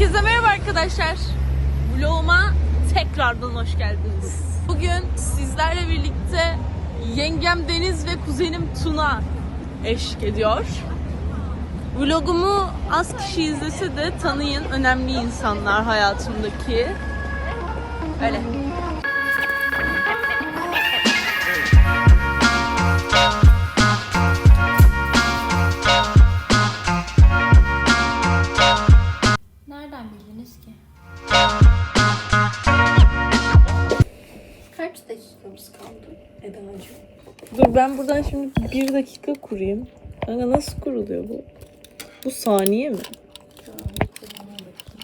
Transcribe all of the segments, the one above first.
Herkese merhaba arkadaşlar. Vloguma tekrardan hoş geldiniz. Bugün sizlerle birlikte yengem Deniz ve kuzenim Tuna eşlik ediyor. Vlogumu az kişi izlese de tanıyın önemli insanlar hayatımdaki. Öyle. Dakikamız kaldı Eda'cığım? Dur ben buradan şimdi bir dakika kurayım. Kanka nasıl kuruluyor bu? Bu saniye mi?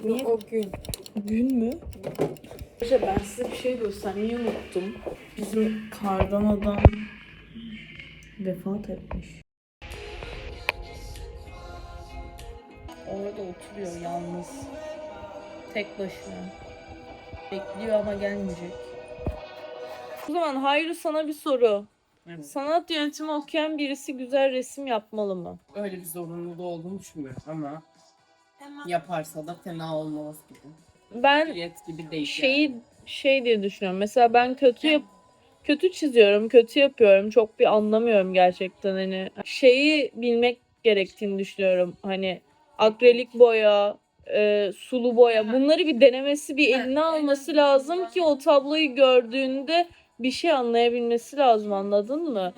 Niye? O gün. Gün mü? Arkadaşlar ben size bir şey göstermeyi unuttum. Bizim kardan adam vefat etmiş. Orada oturuyor yalnız. Tek başına. Bekliyor ama gelmeyecek. O zaman Hayri sana bir soru. Evet. Sanat yönetimi okuyan birisi güzel resim yapmalı mı? Öyle bir zorunluluğu olduğunu düşünmüyorum ama yaparsa da fena olmaz gibi. Ben Niyet gibi değil. şeyi şey diye düşünüyorum. Mesela ben kötü yap kötü çiziyorum, kötü yapıyorum. Çok bir anlamıyorum gerçekten hani. Şeyi bilmek gerektiğini düşünüyorum. Hani akrilik boya, e, sulu boya. Bunları bir denemesi, bir eline alması lazım ki o tabloyu gördüğünde bir şey anlayabilmesi lazım. Anladın mı?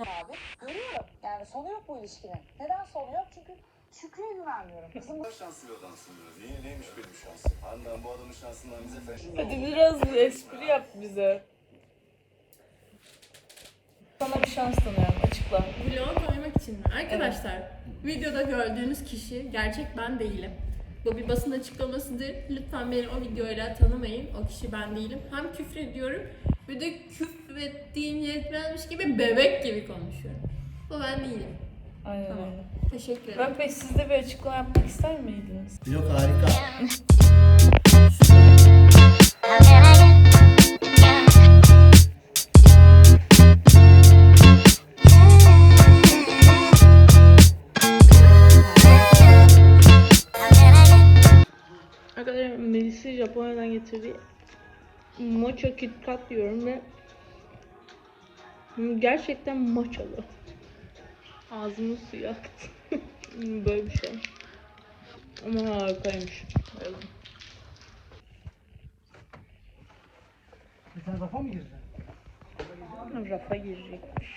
Görüyorum. Yani sonu yok bu ilişkinin. Neden sonu yok? Çünkü Şükrü'ye güvenmiyorum. Kızım şanslı bir adamsın biraz. İyi neymiş benim şansım? Handan bu adamın şansından bize fe... Hadi biraz espri yap bize. Sana bir şans tanıyorum. Açıkla. Vloga koymak için mi? Arkadaşlar videoda gördüğünüz kişi gerçek ben değilim. Bu bir basın açıklamasıdır. Lütfen beni o videoyla tanımayın. O kişi ben değilim. Hem küfür ediyorum bir de küfrettiğim yetmezmiş gibi bebek gibi konuşuyorum. Bu ben değilim. Aynen Tamam. öyle. Teşekkür ederim. Ben peki siz de bir açıklama yapmak ister miydiniz? Yok harika. Arkadaşlar Melis'i Japonya'dan getirdiği matcha Kit Kat diyorum ve gerçekten matchalı. Ağzımı su yaktı. Böyle bir şey. Ama harikaymış. Bayıldım. Sen rafa mı gireceksin? Rafa girecekmiş.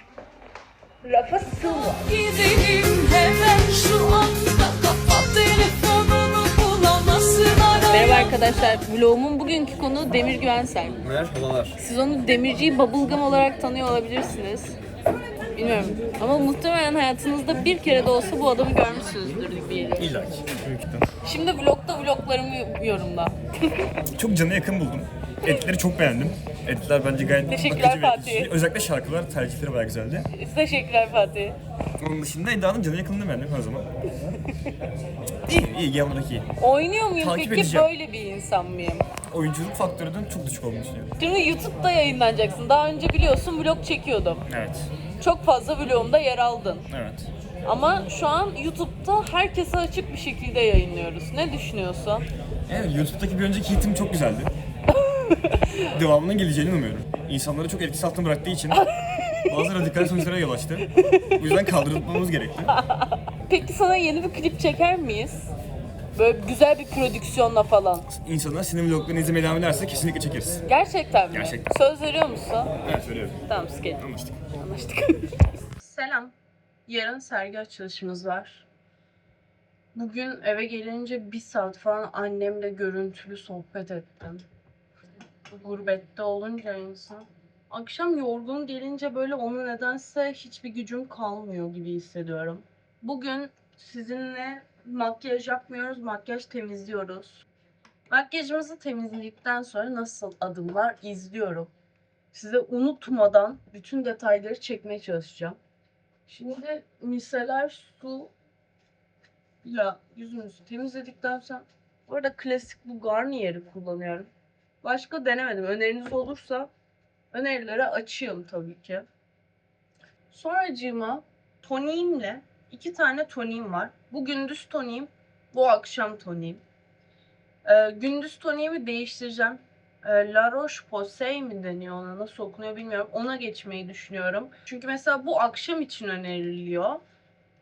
Rafa Silva. Gidelim hemen şu anda kapat ara. Merhaba arkadaşlar. Vlogumun bugünkü konu Demir Güvensel. Merhabalar. Siz onu demirciyi bubblegum olarak tanıyor olabilirsiniz. Bilmiyorum. Ama muhtemelen hayatınızda bir kere de olsa bu adamı görmüşsünüzdür geliyor. İlla ki. Büyük ihtimal. Şimdi vlogda vloglarımı yorumla. Çok cana yakın buldum. Etleri çok beğendim. Etler bence gayet Teşekkürler ve Fatih. etkili. Özellikle şarkılar tercihleri bayağı güzeldi. Teşekkürler Fatih. Onun dışında Eda'nın cana yakınını beğendim her zaman. İyi, iyi, genel olarak iyi. Oynuyor muyum Takip peki edeceğim. böyle bir insan mıyım? Oyunculuk faktörünün çok düşük olduğunu düşünüyorum. Şimdi YouTube'da yayınlanacaksın. Daha önce biliyorsun vlog çekiyordum. Evet, Çok fazla vlogumda yer aldın. evet. Ama şu an YouTube'da herkese açık bir şekilde yayınlıyoruz. Ne düşünüyorsun? Evet, YouTube'daki bir önceki hitim çok güzeldi. Devamının geleceğini umuyorum. İnsanları çok etkisi altına bıraktığı için bazı radikal sonuçlara yol açtı. Bu yüzden kaldırılmamız gerekti. Peki sana yeni bir klip çeker miyiz? Böyle güzel bir prodüksiyonla falan. İnsanlar sinema vloglarını izlemeye devam ederse kesinlikle çekeriz. Gerçekten mi? Gerçekten. Söz veriyor musun? Evet, söylüyorum. Tamam skate. Anlaştık. Anlaştık. Selam. Yarın sergi açılışımız var. Bugün eve gelince bir saat falan annemle görüntülü sohbet ettim. Gurbette olunca insan. Akşam yorgun gelince böyle onu nedense hiçbir gücüm kalmıyor gibi hissediyorum. Bugün sizinle makyaj yapmıyoruz, makyaj temizliyoruz. Makyajımızı temizledikten sonra nasıl adımlar izliyorum size unutmadan bütün detayları çekmeye çalışacağım. Şimdi miseler su ile yüzümüzü temizledikten sonra orada klasik bu Garnier'i kullanıyorum. Başka denemedim. Öneriniz olursa önerileri açığım tabii ki. Sonracığıma toniğimle iki tane toniğim var. Bu gündüz toniğim, bu akşam toniğim. Ee, gündüz toniğimi değiştireceğim. Ee, La Roche-Posay mi deniyor ona? Nasıl okunuyor bilmiyorum. Ona geçmeyi düşünüyorum. Çünkü mesela bu akşam için öneriliyor.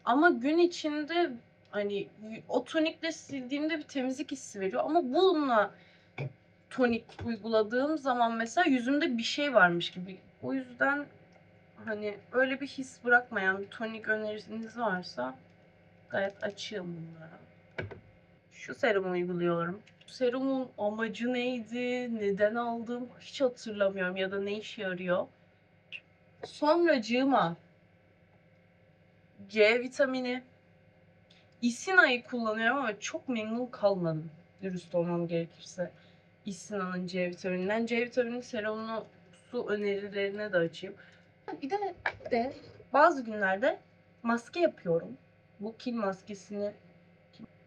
Ama gün içinde hani o tonikle sildiğimde bir temizlik hissi veriyor. Ama bununla tonik uyguladığım zaman mesela yüzümde bir şey varmış gibi. O yüzden hani öyle bir his bırakmayan bir tonik öneriniz varsa gayet açığım bunlara. Şu serumu uyguluyorum. Serumun amacı neydi? Neden aldım? Hiç hatırlamıyorum ya da ne işe yarıyor. Sonracığıma C vitamini İsina'yı kullanıyorum ama çok memnun kalmadım. Dürüst olmam gerekirse. İsina'nın C vitamininden. C vitamini serumunu su önerilerine de açayım. Bir de, de bazı günlerde maske yapıyorum. Bu kil maskesini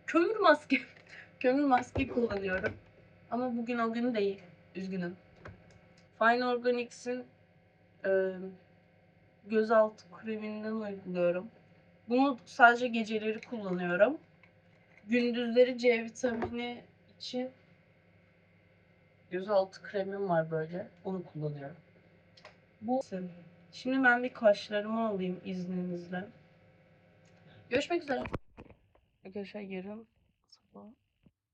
kömür maske kömür maske kullanıyorum. Ama bugün o gün değil. Üzgünüm. Fine Organics'in e, gözaltı kreminden uyguluyorum. Bunu sadece geceleri kullanıyorum. Gündüzleri C vitamini için gözaltı kremim var böyle. Onu kullanıyorum. Bu Şimdi ben bir kaşlarımı alayım izninizle. Görüşmek üzere. Arkadaşlar yarın sabah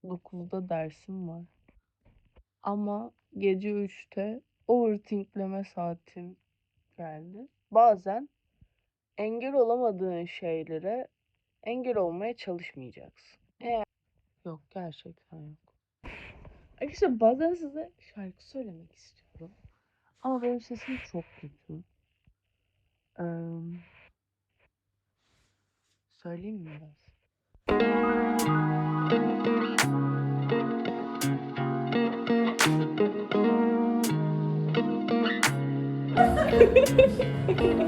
9'da dersim var. Ama gece 3'te overthinkleme saatim geldi. Bazen engel olamadığın şeylere engel olmaya çalışmayacaksın. Eğer yok gerçekten yok. Arkadaşlar bazen size şarkı söylemek istiyorum. Ama benim sesim çok kötü. Eee söyleyeyim mi biraz?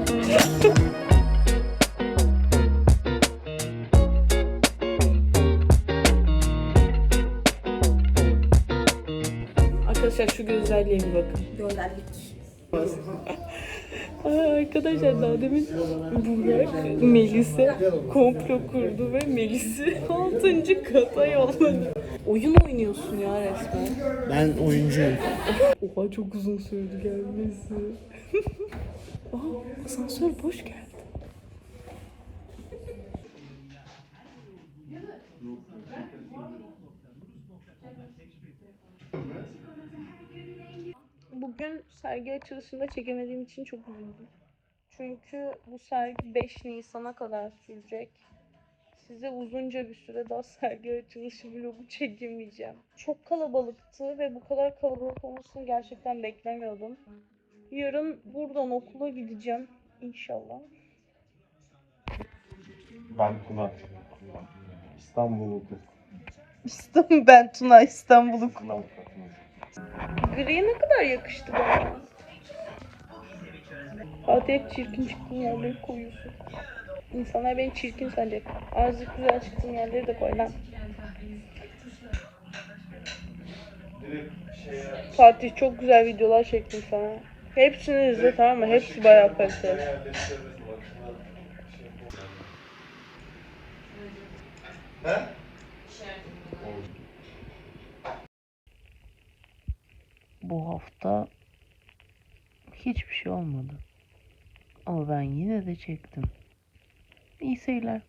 Arkadaşlar şu güzelliğe bir bakın. Gönderlik. Aa, arkadaşlar daha demin Burak Melis'e komplo kurdu ve Melis'i 6. kata yolladı. Oyun oynuyorsun ya resmen. Ben oyuncuyum. Oha çok uzun sürdü gelmesi. Aa asansör boş geldi. Bugün sergi açılışında çekemediğim için çok üzüldüm. Çünkü bu sergi 5 Nisan'a kadar sürecek. Size uzunca bir süre daha sergi açılışı vlogu çekemeyeceğim. Çok kalabalıktı ve bu kadar kalabalık olmasını gerçekten beklemiyordum. Yarın buradan okula gideceğim inşallah. Ben Tuna. İstanbul. İstanbul ben Tuna İstanbul'u Gri ne kadar yakıştı bana. Fatih hep çirkin çıktığın yerleri koyuyorsun. İnsanlar beni çirkin sanacak. Azıcık güzel çıktığın yerleri de koy lan. Fatih çok güzel videolar çektim sana. Hepsini izle tamam mı? Hepsi bayağı kaliteli. Bu hafta hiçbir şey olmadı. Ama ben yine de çektim. İyi seyirler.